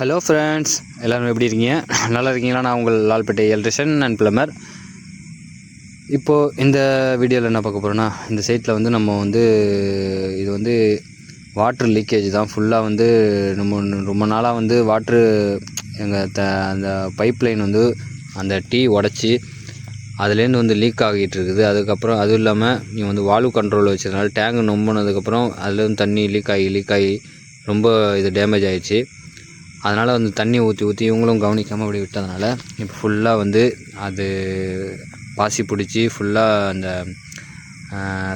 Hello friends எல்லோரும் எப்படி இருக்கீங்க? நல்லா இருக்கீங்களா? நான் உங்கள் லால்பேட்டை எலக்ட்ரிஷன் அண்ட் பிளம்பர் இப்போது இந்த வீடியோவில் என்ன பார்க்க போகிறோன்னா இந்த சைட்டில் வந்து நம்ம வந்து இது வந்து வாட்ரு லீக்கேஜ் தான். ஃபுல்லாக வந்து நம்ம ரொம்ப நாளாக வந்து வாட்ரு எங்கள் த அந்த பைப் லைன் வந்து அந்த டீ உடச்சி அதுலேருந்து வந்து லீக் ஆகிட்டு இருக்குது. அதுக்கப்புறம் அதுவும் இல்லாமல் நீங்கள் வந்து வால்வு கண்ட்ரோல் வச்சதுனால டேங்க் நொம்பினதுக்கப்புறம் அதுலேருந்து தண்ணி லீக் ஆகி லீக் ஆகி ரொம்ப இது டேமேஜ் ஆகிடுச்சு அதனால் வந்து தண்ணி ஊற்றி ஊற்றி இவங்களும் கவனிக்காமல் அப்படி விட்டதுனால இப்போ ஃபுல்லாக வந்து அது பாசி பிடிச்சி ஃபுல்லாக அந்த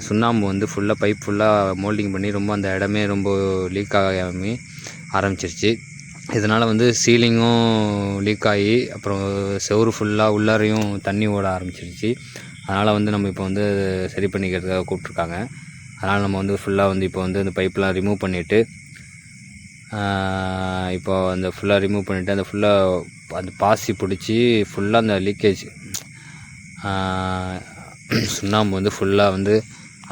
சுண்ணாம்பு வந்து ஃபுல்லாக பைப் ஃபுல்லாக மோல்டிங் பண்ணி ரொம்ப அந்த இடமே ரொம்ப லீக் ஆகாமே ஆரம்பிச்சிருச்சு. இதனால் வந்து சீலிங்கும் லீக் ஆகி அப்புறம் செவரு ஃபுல்லாக உள்ளாரையும் தண்ணி ஓட ஆரம்பிச்சிருச்சு. அதனால் வந்து நம்ம இப்போ வந்து சரி பண்ணிக்கிறதுக்காக கூப்பிட்ருக்காங்க அதனால் நம்ம வந்து ஃபுல்லாக வந்து இப்போ வந்து அந்த பைப்லாம் ரிமூவ் பண்ணிவிட்டு இப்போ அந்த ஃபுல்லாக ரிமூவ் பண்ணிவிட்டு அந்த ஃபுல்லாக அந்த பாசி பிடிச்சி ஃபுல்லாக அந்த லீக்கேஜ் சுண்ணாம்பு வந்து ஃபுல்லாக வந்து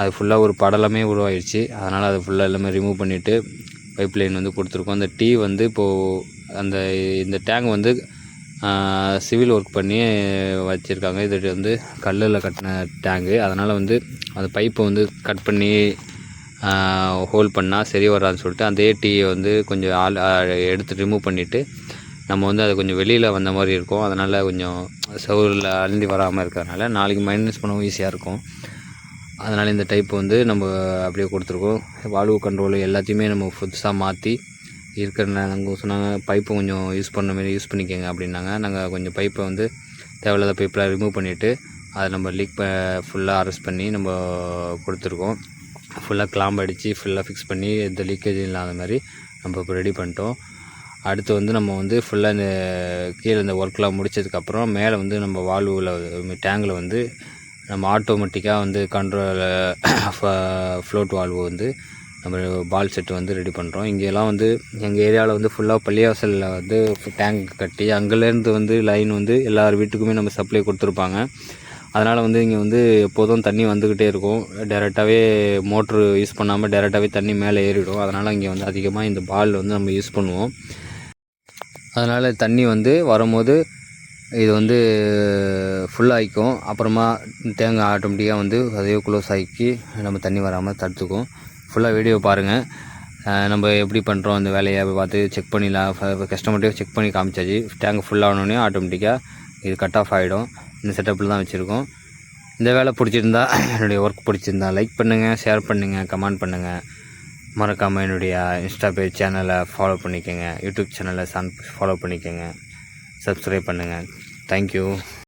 அது ஃபுல்லாக ஒரு படலமே உருவாயிடுச்சு அதனால் அதை ஃபுல்லாக எல்லாமே ரிமூவ் பண்ணிவிட்டு பைப் லைன் வந்து கொடுத்துருக்கோம். அந்த டீ வந்து இப்போது அந்த இந்த டேங்க் வந்து சிவில் ஒர்க் பண்ணி வச்சுருக்காங்க. இது வந்து கல்லில் கட்டின டேங்கு அதனால் வந்து அந்த பைப்பை வந்து கட் பண்ணி ஹோல் பண்ணால் சரி வராதுன்னு சொல்லிட்டு அந்த ஏடியை வந்து கொஞ்சம் ஆள் எடுத்து ரிமூவ் பண்ணிவிட்டு நம்ம வந்து அது கொஞ்சம் வெளியில் வந்த மாதிரி இருக்கும். அதனால் கொஞ்சம் சவுரில் அழுந்தி வராமல் இருக்கிறதுனால நாளைக்கு மைனஸ் பண்ணவும் ஈஸியாக இருக்கும். அதனால் இந்த டைப் வந்து நம்ம அப்படியே கொடுத்துருக்கோம். வால்வு கண்ட்ரோல் எல்லாத்தையுமே நம்ம புதுசாக மாற்றி இருக்கிற நாங்கள் சொன்னாங்க பைப்பை கொஞ்சம் யூஸ் பண்ண மாரி யூஸ் பண்ணிக்கோங்க அப்படின்னாங்க. நாங்கள் கொஞ்சம் பைப்பை வந்து தேவையில்லாத பைப்பெலாம் ரிமூவ் பண்ணிவிட்டு அதை நம்ம லீக் ஃபுல்லாக அரெஸ்ட் பண்ணி நம்ம கொடுத்துருக்கோம். ஃபுல்லாக கிளாம்ப் அடித்து ஃபுல்லாக ஃபிக்ஸ் பண்ணி எந்த லீக்கேஜும் இல்லாத மாதிரி நம்ம இப்போ ரெடி பண்ணிட்டோம். அடுத்து வந்து நம்ம வந்து ஃபுல்லாக இந்த கீழே இந்த ஒர்க்லாம் முடித்ததுக்கப்புறம் மேலே வந்து நம்ம வால்வில் டேங்கில் வந்து நம்ம ஆட்டோமேட்டிக்காக வந்து கண்ட்ரோல் ஃப்ளோட் வால்வு வந்து நம்ம பால் செட்டு வந்து ரெடி பண்ணுறோம் இங்கெல்லாம் வந்து எங்கள் ஏரியாவில் வந்து ஃபுல்லாக பள்ளியாசலில் வந்து டேங்க் கட்டி அங்கேலேருந்து வந்து லைன் வந்து எல்லார் வீட்டுக்குமே நம்ம சப்ளை கொடுத்துருப்பாங்க. அதனால் வந்து இங்கே வந்து எப்போதும் தண்ணி வந்துக்கிட்டே இருக்கும். டேரெக்டாகவே மோட்ரு யூஸ் பண்ணாமல் டேரெக்டாகவே தண்ணி மேலே ஏறிடும். அதனால் இங்கே வந்து அதிகமாக இந்த பால் வந்து நம்ம யூஸ் பண்ணுவோம். அதனால் தண்ணி வந்து வரும்போது இது வந்து ஃபுல்லாகிக்கும் அப்புறமா தேங்காய் ஆட்டோமேட்டிக்காக வந்து அதையே க்ளோஸ் ஆக்கி நம்ம தண்ணி வராமல் தடுத்துக்கும். ஃபுல்லாக வீடியோ பாருங்கள் நம்ம எப்படி பண்ணுறோம் அந்த வேலையை பார்த்து செக் பண்ணிடலாம். கஸ்டமர்கிட்டே செக் பண்ணி காமிச்சாச்சு. டேங்க் ஃபுல்லாகனோடனே ஆட்டோமேட்டிக்காக இது கட் ஆஃப் ஆகிடும் இந்த செட்டப்பில் தான் வச்சுருக்கோம். இந்த வேலை பிடிச்சிருந்தா என்னுடைய ஒர்க் பிடிச்சிருந்தா லைக் பண்ணுங்கள் ஷேர் பண்ணுங்கள் கமெண்ட் பண்ணுங்கள் மறக்காமல் என்னுடைய இன்ஸ்டா பேஜ் சேனலை ஃபாலோ பண்ணிக்கோங்க. யூடியூப் சேனலை சன் ஃபாலோ பண்ணிக்கோங்க. சப்ஸ்கிரைப் பண்ணுங்கள் தேங்க்யூ